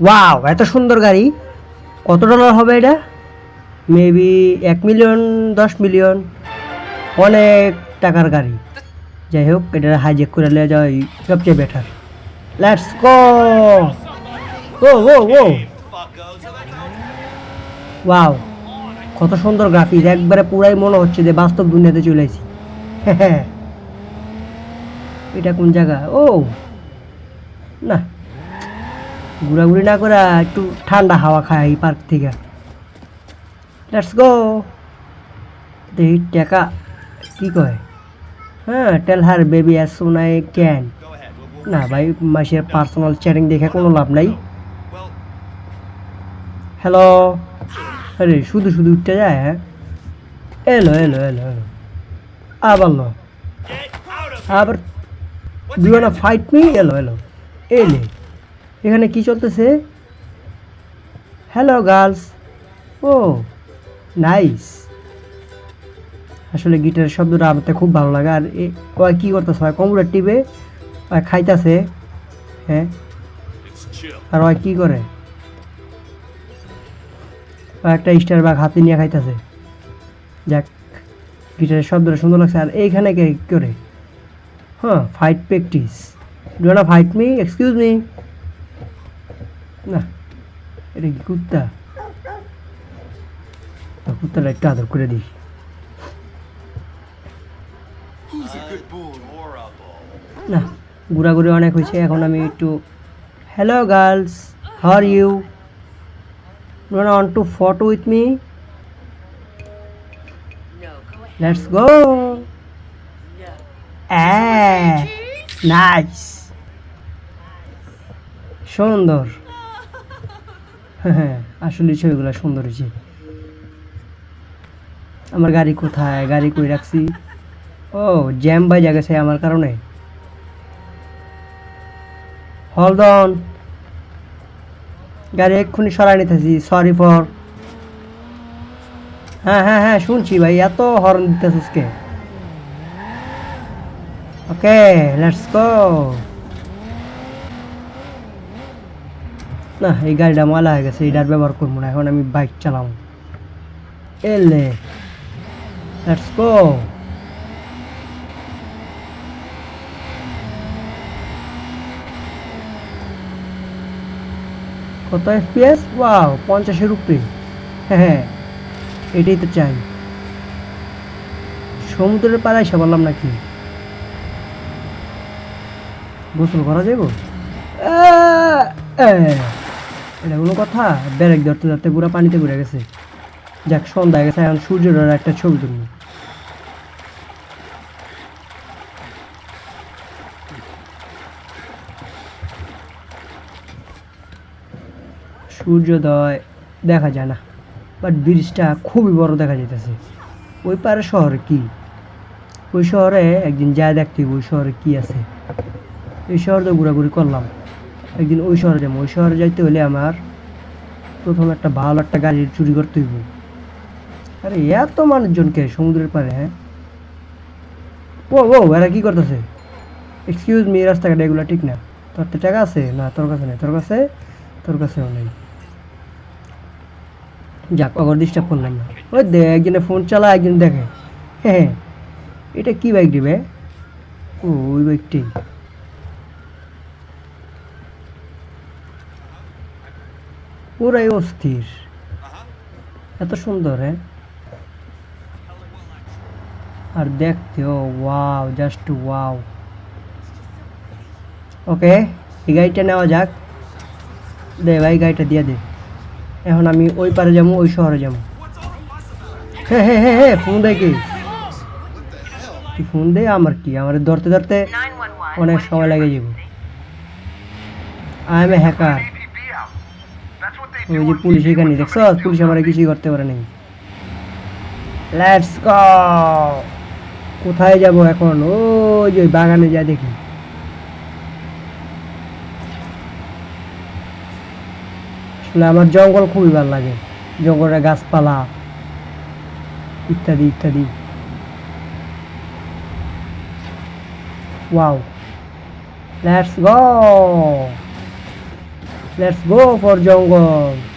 Wow এত সুন্দর গাড়ি। কত ডলার হবে এটা? মেবি এক মিলিয়ন দশ মিলিয়ন অনেক টাকার গাড়ি। যাই হোক এটা হাইজেক করে নিয়ে যাওয়াই সবচেয়ে better let's go O O O wow কত সুন্দর গ্রাফিক্স একবারে পুরাই মনে হচ্ছে যে বাস্তব দুনিয়াতে চলে এসেছি। এটা কোন জায়গা? ও না। ঘোরাঘুরি না করে একটু ঠান্ডা হাওয়া খায় এই পার্ক থেকে। লেটস গো দেখি টাকা কি কয়। হ্যাঁ tell her baby as soon can না ভাই, মাসের পার্সোনাল চ্যাটিং দেখে কোনো লাভ নাই। হ্যালো আরে, শুধু শুধু উঠতে যায় হ্যাঁ? এলো এলো এলো এলো। আবার আবার না ফাইট মি এলো এলো। এলে। এখানে কি চলতেছে? হ্যালো গার্লস ও নাইস আসলে গিটারের শব্দটা আমার খুব ভালো লাগে। আর ওই কী করতেছে? হয় কম্পিউটার টিপে? ওই খাইতেছে? হ্যাঁ? আর ওই কী করে? একটা স্টার বাগ হাতে নিয়ে খাইতেছে। যাক, গিটারের শব্দটা সুন্দর লাগছে। আর এইখানে কে করে? হ্যাঁ ফাইট প্র্যাকটিস ডু না ফাইট মি এক্সকিউজ মি না এটা কি কুত্তা? তা কুত্তাটা একটু আদর করে দিই না ঘোরাঘুরি অনেক হয়েছে এখন আমি একটু hello girls are you on to photo with me. Let's go. Nice সুন্দর। হ্যাঁ আসলে ছবিগুলো সুন্দর হয়েছে। আমার গাড়ি কোথায়? গাড়ি কই রাখছি? ও, জ্যাম বাই গেছে আমার কারণে। হলদন গাড়ি এক্ষুনি সরাই নিতেছি সরি ফর হ্যাঁ হ্যাঁ হ্যাঁ শুনছি ভাই, এত horn দিতেছিস K? Okay let's go না, এই গাড়িটা ময়লা হয়ে গেছে এটার ব্যবহার করব না, এখন আমি বাইক চালাবো। এলে লেটস গো কত এফপিএস ওয়াও পঞ্চাশের উপরে। হ্যাঁ হ্যাঁ এটাই তো চাই। সমুদ্রের পাড়ায় এসে বললাম নাকি? গোসল করা যাব এটা কোনো কথা? ব্যারেক ধরতে ধরতে পুরো পানিতে ঘুরে গেছে। যাক সন্ধ্যা গেছে, এখন সূর্যের একটা ছবি তুলবো। সূর্যোদয় দেখা যায় না বাট ব্রিজটা খুবই বড় দেখা যাইতেছে। ওই পারে শহরে কি? ওই শহরে একদিন যা দেখতে ওই শহরে কি আছে? এই শহরে তো ঘোরাঘুরি করলাম। একদিন ওই শহরে যাব ওই শহরে যাইতে হলে আমার প্রথম একটা ভালো একটা গাড়ি চুরি করতে হইব। আরে, এত মানুষজনকে সমুদ্রের পারে হ্যাঁ? ও ও এরা কি করতেছে? এক্সকিউজ মি রাস্তাঘাটে এগুলো ঠিক না। তোর তো টাকা আছে? না, তোর কাছে নেই। তোর কাছে? তোর কাছেও নেই। যাক, অগর ডিস্টার্ব করলাম না। ওই দে, একজনে ফোন চালা একজন দেখে। হ্যাঁ এটা কি বাইক দিবে ও, ওই বাইকটাই পুরাই অস্থির। এত সুন্দর হ্যাঁ? আর দেখতে, oh wow, just wow. Okay, এই গাড়িটা নেওয়া যাক। দে ভাই, গাড়িটা দিয়ে দে। এখন আমি ওই পারে যাব, ওই শহরে যাব। হ্যাঁ হ্যাঁ হ্যাঁ হ্যাঁ ফোন দেয় কি? তুই ফোন দে, আমার কি? আমার ধরতে ধরতে অনেক সময় লাগে যাব। I am a hacker. ওই যে পুলিশ এখানে, দেখছ? পুলিশ আমার কিছুই করতে পারে নাই। লেটস গো কোথায় যাব এখন? ওই যে বাগানে যা দেখি। আসলে আমার জঙ্গল খুবই ভালো লাগে। জঙ্গলে গাছপালা, ইত্যাদি ইত্যাদি। Wow let's go let's go for jungle